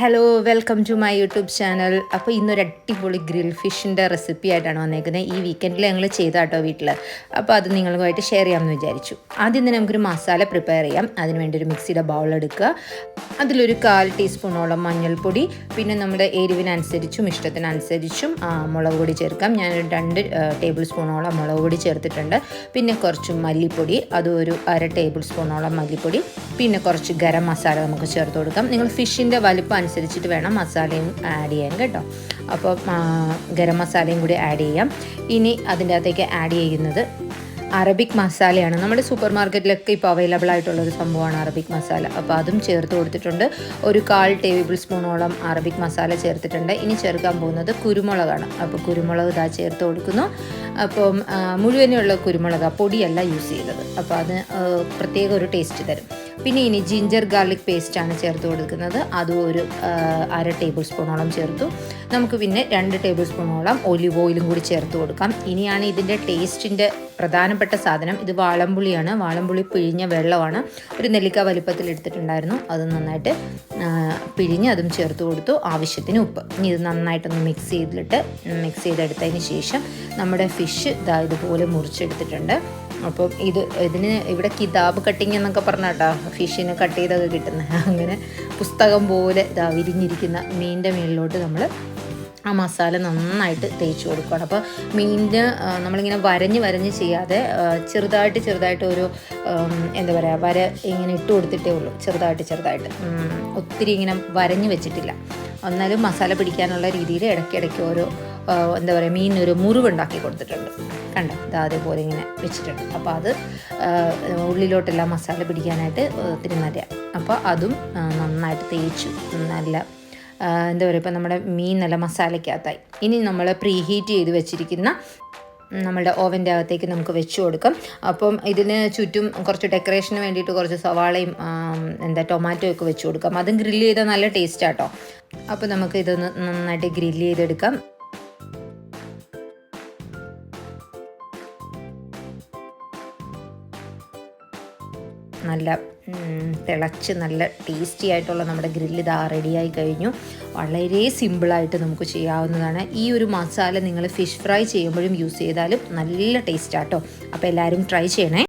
Hello welcome to my YouTube channel അപ്പോൾ ഇന്നൊരു അടിപൊളി ഗ്രിൽ ഫിഷിന്റെ റെസിപ്പി ആയിട്ടാണ് വന്നേക്കുന്നത്. ഈ വീക്കെൻഡിൽ ഞങ്ങൾ ചെയ്താട്ടോ വീട്ടിൽ അപ്പോൾ അത് നിങ്ങളുമായിട്ട് ഷെയർ ചെയ്യാമെന്ന് വിചാരിച്ചു. ആദ്യം തന്നെ നമുക്കൊരു മസാല പ്രിപ്പയർ ചെയ്യാം. അതിന് വേണ്ടി ഒരു മിക്സിയുടെ ബൗൾ എടുക്കുക. അതിലൊരു കാൽ ടീസ്പൂണോളം മഞ്ഞൾപ്പൊടി പിന്നെ നമ്മുടെ എരിവിനനുസരിച്ചും ഇഷ്ടത്തിനനുസരിച്ചും മുളക് പൊടി ചേർക്കാം. ഞാൻ രണ്ട് ടേബിൾ സ്പൂണോളം മുളക് പൊടി ചേർത്തിട്ടുണ്ട്. പിന്നെ കുറച്ച് മല്ലിപ്പൊടി അതും ഒരു അര ടേബിൾ സ്പൂണോളം മല്ലിപ്പൊടി. പിന്നെ കുറച്ച് ഗരം മസാല നമുക്ക് ചേർത്ത് കൊടുക്കാം. നിങ്ങൾ ഫിഷിന്റെ വലിപ്പം അനുസരിച്ചിട്ട് വേണം മസാലയും ആഡ് ചെയ്യാൻ കേട്ടോ. അപ്പോൾ ഗരം മസാലയും കൂടി ആഡ് ചെയ്യാം. ഇനി അതിന്റെ അകത്തേക്ക് ആഡ് ചെയ്യുന്നത് അറബിക് മസാലയാണ്. നമ്മുടെ സൂപ്പർ മാർക്കറ്റിലൊക്കെ ഇപ്പോൾ അവൈലബിൾ ആയിട്ടുള്ള ഒരു സംഭവമാണ് അറബിക് മസാല. അപ്പോൾ അതും ചേർത്ത് കൊടുത്തിട്ടുണ്ട്. ഒരു കാൽ ടേബിൾ സ്പൂണോളം അറബിക് മസാല ചേർത്തിട്ടുണ്ട്. ഇനി ചേർക്കാൻ പോകുന്നത് കുരുമുളകാണ്. അപ്പോൾ കുരുമുളക് ഇതാ ചേർത്ത് കൊടുക്കുന്നു. അപ്പം മുഴുവനുള്ള കുരുമുളക് പൊടിയല്ല യൂസ് ചെയ്തത്. അപ്പോൾ അത് പ്രത്യേക ഒരു ടേസ്റ്റ് തരും. പിന്നെ ഇനി ജിഞ്ചർ ഗാർലിക് പേസ്റ്റാണ് ചേർത്ത് കൊടുക്കുന്നത്. അതും ഒരു അര ടേബിൾ സ്പൂണോളം ചേർത്തു. നമുക്ക് പിന്നെ രണ്ട് ടേബിൾ സ്പൂണോളം ഒലിവ് ഓയിലും കൂടി ചേർത്ത് കൊടുക്കാം. ഇനിയാണ് ഇതിന്റെ ടേസ്റ്റിന്റെ പ്രധാനപ്പെട്ട സാധനം. ഇത് വാളംപുളിയാണ്. വാളംപുളി പിഴിഞ്ഞ വെള്ളമാണ്. ഒരു നെല്ലിക്ക വലിപ്പത്തിൽ എടുത്തിട്ടുണ്ടായിരുന്നു. അത് നന്നായിട്ട് പിഴിഞ്ഞ് അതും ചേർത്ത് കൊടുത്തു. ആവശ്യത്തിന് ഉപ്പ്. ഇനി ഇത് നന്നായിട്ടൊന്ന് മിക്സ് ചെയ്തിട്ട് മിക്സ് ചെയ്തെടുത്തതിന് ശേഷം നമ്മുടെ ഫിഷ് ഇതാ ഇതുപോലെ മുറിച്ചെടുത്തിട്ടുണ്ട്. അപ്പം ഇത് ഇതിന് ഇവിടെ കിതാബ് കട്ടിങ് എന്നൊക്കെ പറഞ്ഞാട്ടാ. ഫിഷിന് കട്ട് ചെയ്തൊക്കെ കിട്ടുന്ന. അങ്ങനെ പുസ്തകം പോലെ ഇതാ വിരിഞ്ഞിരിക്കുന്ന മീനിന്റെ മേളിലോട്ട് നമ്മൾ ആ മസാല നന്നായിട്ട് തേച്ച് കൊടുക്കുകയാണ്. അപ്പോൾ മീനിന് നമ്മളിങ്ങനെ വരഞ്ഞ് വരഞ്ഞ് ചെയ്യാതെ ചെറുതായിട്ട് ചെറുതായിട്ട് ഒരു എന്താ പറയുക വര ഇങ്ങനെ ഇട്ട് കൊടുത്തിട്ടേ ഉള്ളൂ. ചെറുതായിട്ട് ചെറുതായിട്ട്. ഒത്തിരി ഇങ്ങനെ വരഞ്ഞ് വെച്ചിട്ടില്ല. എന്നാലും മസാല പിടിക്കാനുള്ള രീതിയിൽ ഇടയ്ക്കിടയ്ക്ക് ഓരോ എന്താ പറയുക മീനിനൊരു മുറിവുണ്ടാക്കി കൊടുത്തിട്ടുണ്ട്. കണ്ടോ? ഇത് അതേപോലെ ഇങ്ങനെ വെച്ചിട്ടുണ്ട്. അപ്പോൾ അത് ഉള്ളിലോട്ടെല്ലാം മസാല പിടിക്കാനായിട്ട് ഒത്തിരി നല്ല അപ്പോൾ അതും നന്നായിട്ട് തേച്ചു. നല്ല എന്താ പറയുക ഇപ്പം നമ്മുടെ മീൻ നല്ല മസാലയ്ക്കകത്തായി. ഇനി നമ്മൾ പ്രീ ഹീറ്റ് ചെയ്ത് വെച്ചിരിക്കുന്ന നമ്മുടെ ഓവന്റെ അകത്തേക്ക് നമുക്ക് വെച്ച് കൊടുക്കാം. അപ്പം ഇതിന് ചുറ്റും കുറച്ച് ഡെക്കറേഷന് വേണ്ടിയിട്ട് കുറച്ച് സവാളയും എന്താ ടൊമാറ്റോ ഒക്കെ വെച്ച് കൊടുക്കാം. അതും ഗ്രില്ല് ചെയ്താൽ നല്ല ടേസ്റ്റ് ആട്ടോ. അപ്പോൾ നമുക്ക് ഇതൊന്ന് നന്നായിട്ട് ഗ്രില്ല് ചെയ്തെടുക്കാം. നല്ല തിളച്ച് നല്ല ടേസ്റ്റി ആയിട്ടുള്ള നമ്മുടെ ഗ്രില്ല് ഇതാ റെഡിയായി കഴിഞ്ഞു. വളരെ സിമ്പിളായിട്ട് നമുക്ക് ചെയ്യാവുന്നതാണ്. ഈ ഒരു മസാല നിങ്ങൾ ഫിഷ് ഫ്രൈ ചെയ്യുമ്പോഴും യൂസ് ചെയ്താലും നല്ല ടേസ്റ്റാട്ടോ അപ്പോൾ എല്ലാവരും ട്രൈ ചെയ്യണേ.